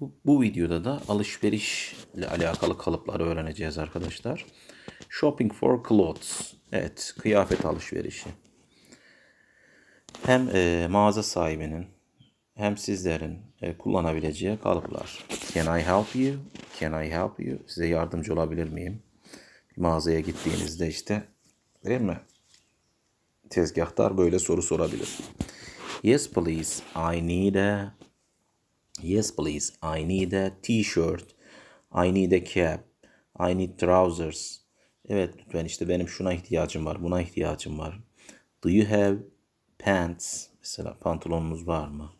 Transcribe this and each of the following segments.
Bu, bu videoda da alışverişle alakalı kalıpları öğreneceğiz arkadaşlar. Shopping for clothes. Evet, kıyafet alışverişi. Hem e, mağaza sahibinin hem sizlerin e, kullanabileceği kalıplar. Can I help you? Can I help you? Size yardımcı olabilir miyim? Mağazaya gittiğinizde işte değil mi? Tezgahtar böyle soru sorabilir. Yes please, I need a Yes please, I need a t-shirt. I need a cap. I need trousers. Evet lütfen işte benim şuna ihtiyacım var, buna ihtiyacım var. Do you have pants? Mesela pantolonunuz var mı?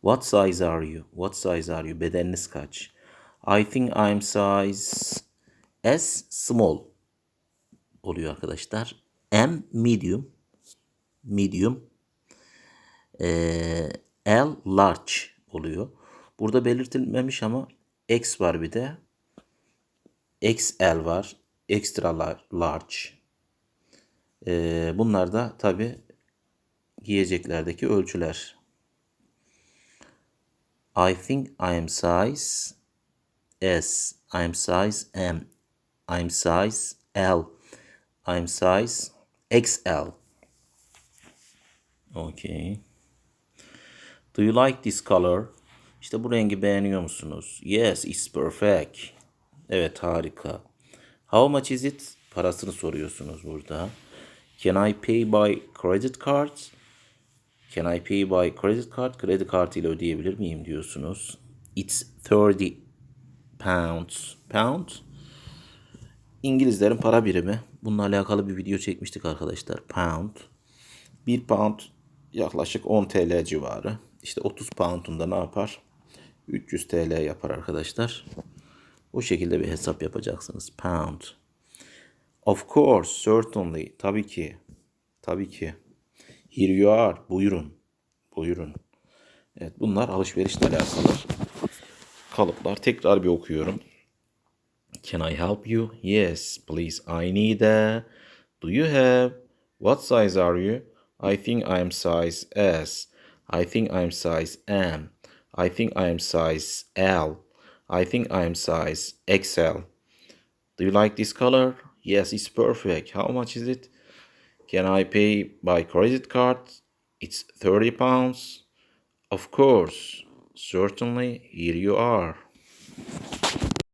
What size are you? What size are you? Bedeniniz kaç? I think I'm size S small oluyor arkadaşlar. M medium. Medium. Ee, L large oluyor. Burada belirtilmemiş ama X var bir de. XL var. Extra lar- large. Ee, bunlar da tabi giyeceklerdeki ölçüler. I think I am size S. I am size M. I am size L. I am size XL. Okay. Do you like this color? İşte bu rengi beğeniyor musunuz? Yes, it's perfect. Evet, harika. How much is it? Parasını soruyorsunuz burada. Can I pay by credit card? Can I pay by credit card? Kredi kartıyla ödeyebilir miyim diyorsunuz. It's 30 pounds. Pound? İngilizlerin para birimi. Bununla alakalı bir video çekmiştik arkadaşlar. Pound. 1 pound yaklaşık 10 TL civarı. İşte 30 pound'unda ne yapar? 300 TL yapar arkadaşlar. Bu şekilde bir hesap yapacaksınız. Pound. Of course, certainly. Tabii ki. Tabii ki. Here you are. Buyurun. Buyurun. Evet bunlar alışverişle alakalı kalıplar. Tekrar bir okuyorum. Can I help you? Yes, please. I need a. Do you have? What size are you? I think I am size S. I think I am size M. I think I am size L. I think I am size XL. Do you like this color? Yes, it's perfect. How much is it? Can I pay by credit card? It's 30 pounds. Of course. Certainly. Here you are.